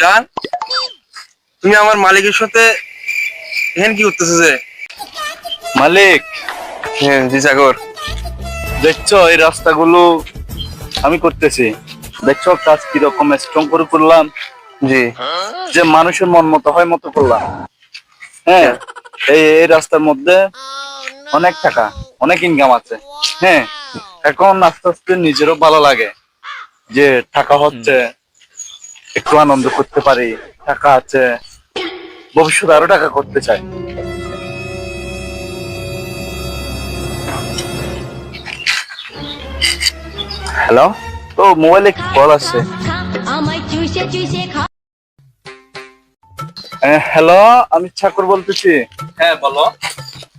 জান তুমি আমার মালিকের সাথে এখানে কি করতেছো যে? মালিক? হ্যাঁ জি সাগর। দেখছ এই রাস্তাগুলো আমি করতেছি। দেখছ কাজ কীরকম স্ট্রং করে করলাম। জি। যে মানুষের মন মতো হয় মতো করলাম। হ্যাঁ এই এই রাস্তার মধ্যে অনেক টাকা অনেক ইনকাম আছে। হ্যাঁ এখন আস্তে আস্তে নিজেরও ভালো লাগে। যে টাকা হচ্ছে একটু আনন্দ করতে পারি টাকা আছে ভবিষ্যতে আরও টাকা করতে চাই। হ্যালো? তো মোবাইলে কি কল আছে। হ্যালো আমি ঠাকুর বলতেছি। হ্যাঁ বলো।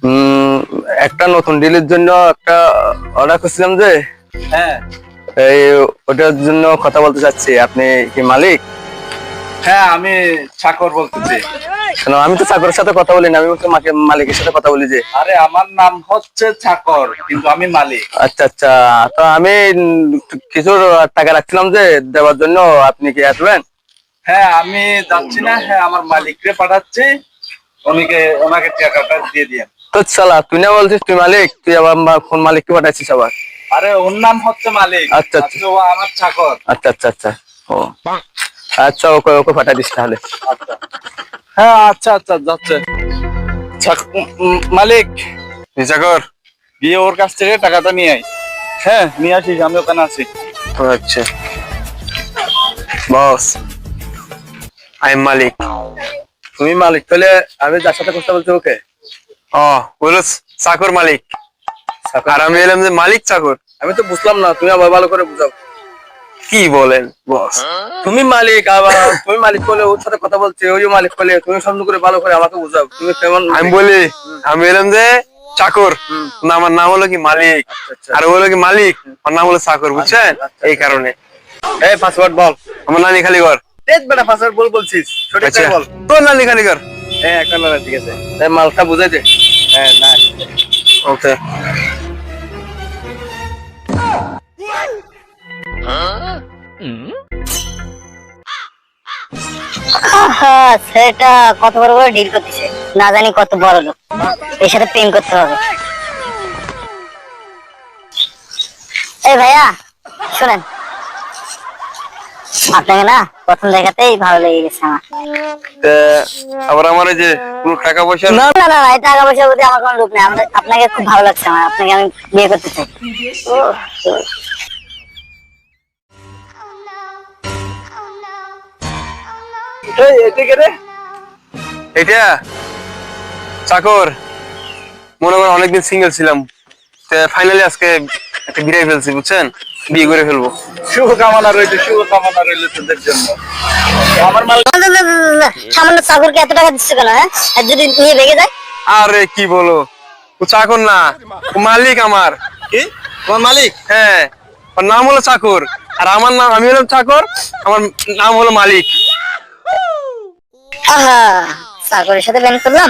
উম, একটা নতুন ডিলের জন্য একটা অর্ডার করছিলাম যে। হ্যাঁ। এই ওটার জন্য কথা বলতে চাচ্ছি। আপনি কি মালিক? হ্যাঁ আমি চাকর বলতেছি। কেন আমি তো চাকরের সাথে কথা বলি না আমি মাকে মালিকের সাথে কথা বলি যে। আরে আমার নাম হচ্ছে চাকর কিন্তু আমি মালিক। আচ্ছা আচ্ছা তো আমি কিছু টাকা রাখছিলাম যে দেওয়ার জন্য আপনি কি আসবেন? হ্যাঁ আমি যাচ্ছি না হ্যাঁ আমার মালিককে পাঠাচ্ছি। উনিকে ওনাকে টাকাটা দিয়ে দিয়ে তো চালা তুই না বলছিস তুই মালিক তুই আবার কোন মালিককে পাঠাচ্ছিস আবার। আরে ওর নাম হচ্ছে মালিক। আচ্ছা, আচ্ছা। ও আমার চাকর। আচ্ছা আচ্ছা আচ্ছা। ও। আচ্ছা ওকে ওকে পাঠা দিস তাহলে। আচ্ছা। হ্যাঁ আচ্ছা আচ্ছা যাচ্ছে। মালিক। চাকর। গিয়ে ওর কাছ থেকে টাকাটা নিয়ে আয়। হ্যাঁ নিয়ে আসিস আমি ওখানে আছি। আচ্ছা। বস। আই এম মালিক। তুমি মালিক তাহলে আমি যার সাথে কথা বলছি ওকে? ও বলো চাকর মালিক। আর আমি এলাম যে মালিক চাকর। আমি তো বুঝলাম না তুমি আবার ভালো করে বুঝাও। কি বলেন বস? তুমি মালিক আবার তুমি মালিক বলে ওর সাথে কথা বলছে ওই মালিক বলে তুমি সুন্দর করে ভালো করে আমাকে বুঝাও। তুমি কেমন আমি বলি আমি এলাম যে চাকর। না আমার নাম হলো কি মালিক। আচ্ছা। আর ও হলো কি মালিক আমার নাম হলো চাকর বুঝছেন? এই কারণে। এই পাসওয়ার্ড বল। আমার নানি খালি ঘর দেখ বেটা পাসওয়ার্ড বল বলছিস। সঠিক আচ্ছা। বল। তোর নানি খালি ঘর হ্যাঁ একটা ঠিক আছে। মালটা বুঝাই দে। হ্যাঁ না ওকে। কত বড় বড় ডিল করতেছে। না জানি কত বড় লোক। এর সাথে প্রেম করতে হবে। এই ভাইয়া শোনেন। আপনাকে না প্রথম দেখাতেই ভালো লেগে গেছে আমার। আবার আমার যে কোনো টাকা পয়সা? না না না এই টাকা পয়সার প্রতি আমার কোনো লোক নেই। আপনাকে খুব ভালো লাগছে আমার। আপনাকে আমি বিয়ে করতে চাই। এই এদিকে রে। এটা চাকর। মনে করেন অনেকদিন সিঙ্গেল ছিলাম। ফাইনালি আজকে একটা বিয়ে ফেলছি বুঝছেন? বিয়ে করে ফেলব। শুভ কামনা রইল শুভ কামনা রইল তোদের জন্য। আমার মাল না, না, না, না, না, না, সামান্য চাকরকে এত টাকা দিচ্ছে কেন হ্যাঁ? আর যদি নিয়ে ভেঙে যায়? আরে কি বলো? ও চাকর না। ও মালিক আমার। কি? তোমার মালিক? হ্যাঁ। ওর নাম হলো চাকর। আর আমার নাম আমি হলাম চাকর আমার নাম হলো মালিক। আহা চাকরের সাথে করলাম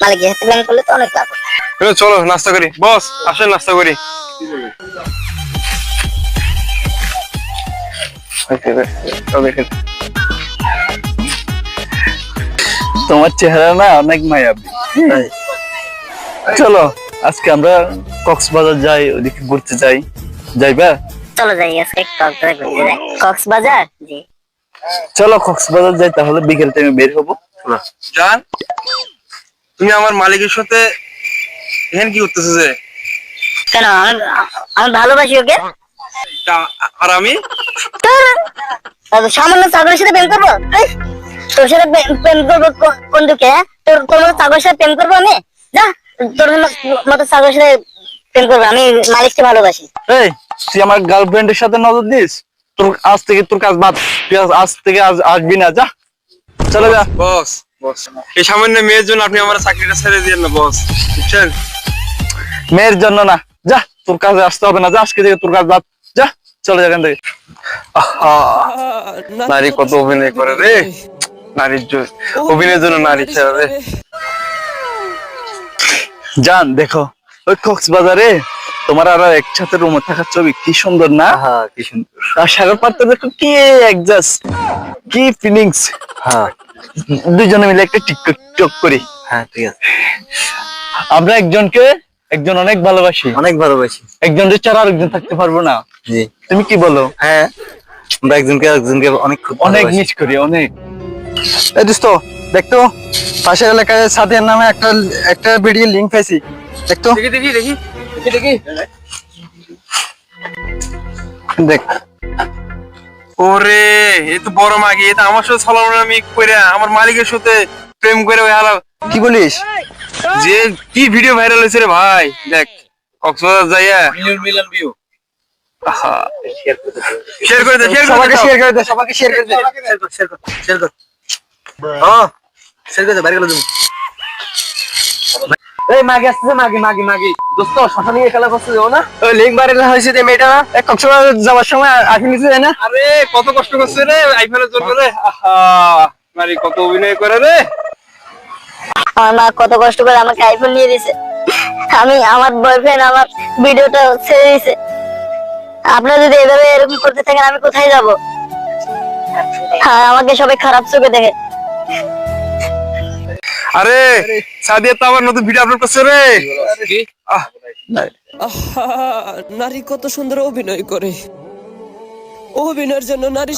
মালিকের সাথে করলে তো অনেক লাভ চলো নাস্তা করি। বস আসেন নাস্তা করি। তোমার চেহারা না অনেক মায়াবী। চলো আজকে আমরা কক্সবাজার যাই ওদিকে ঘুরতে যাই। যাইবা? চলো যাই আজকে কক্সবাজার ঘুরতে যাই। কক্সবাজার? জি। চলো কক্সবাজার যাই তাহলে বিকেল টাইমে বের হব। জান তুমি আমার মালিকের সাথে এখানে কি করতেছো যে? কেন আমি আমি ভালোবাসি ওকে? আর আমি? সামান্য চাকরের সাথে প্রেম করব? তোর সাথে প্রেম- করব কোন হ্যাঁ? তোর তোর মতো চাকরের সাথে প্রেম করব আমি? যা তোর মতো চাকরের সাথে প্রেম করব আমি মালিককে ভালোবাসি। এই তুই আমার গার্লফ্রেন্ডের সাথে নজর দিস? তোর আজ থেকে তোর কাজ বাদ তুই আজ- থেকে আজ আসবি না যা। চলে যা। বস। বস এই সামান্য মেয়ের জন্য আপনি আমার চাকরিটা ছেড়ে দিয়ে না বস। বুঝছেন? মেয়ের জন্য না। যা তোর কাজে আসতে হবে না। যা আজকে থেকে তোর কাজ বাদ। যা চলে যা এখান থেকে। নারী কত অভিনয় করে রে। নারীর জ- অভিনয়ের জন্য নারী ছেড়ে রে জান দেখো। ওই কক্সবাজারে তোমার আর একসাথে রুমে থাকার ছবি কি সুন্দর না? হ্যাঁ কি সুন্দর। আর সাগর পাত্র দেখো কি একজাস্ট কি ফিলিংস হ্যাঁ। দুজনে মিলে একটা টিকটক টিকটক করি। হ্যাঁ ঠিক আছে। আমরা একজনকে একজন অনেক ভালোবাসি। অনেক ভালোবাসি। একজনের ছাড়া আরেকজন থাকতে পারব না। জি। তুমি কি বলো? হ্যাঁ আমরা একজনকে একজনকে অনেক খুব অনেক। মিস করি অনেক। এই দোস্ত দেখতো পাশের এলাকায় সাথের নামে একটা একটা ভিডিও লিঙ্ক পাইছি। দেখতো। দেখি দেখি দেখি। দেখি দেখি দেখ। ওরে এ তো বড় মাগি এটা আমার সাথে সালামি করে আমার মালিকের সাথে প্রেম করে ওই হালা কি বলিস? যে কি ভিডিও ভাইরাল হয়েছে রে ভাই দেখ কক্সবাজার যাইয়া মিলিয়ন মিলিয়ন ভিউ শেয়ার করে দে শেয়ার করে দে শেয়ার করে দে সবাইকে শেয়ার করে দে। শেয়ার কর শেয়ার কর শেয়ার কর হ্যাঁ শেয়ার করে দে বাইরে গেলে তুমি। এই মাগি আসতেছে মাগি মাগি মাগি। দোস্ত শ্মশানে গিয়ে খেলা করতে যাও না? ওই লিঙ্ক ভাইরাল হয়েছে যে মেয়েটা না কক্সবাজার যাওয়ার সময় আসি নিচে যায় না? আরে কত কষ্ট করছে রে আইফেলের জন্য রে মারি কত অভিনয় করে রে। আমার মা কত কষ্ট করে আমাকে আইফোন নিয়ে দিছে। আমি আমার বয়ফ্রেন্ড আমার ভিডিওটা ছেড়ে দিছে। আপনারা যদি এভাবে এরকম করতে থাকেন আমি কোথায় যাব? আর আমাকে সবাই খারাপ চোখে দেখে। আরে সাদিয়া তো আবার নতুন ভিডিও আপলোড করছে রে। নারী কত সুন্দর অভিনয় করে। অভিনয়ের জন্য নারী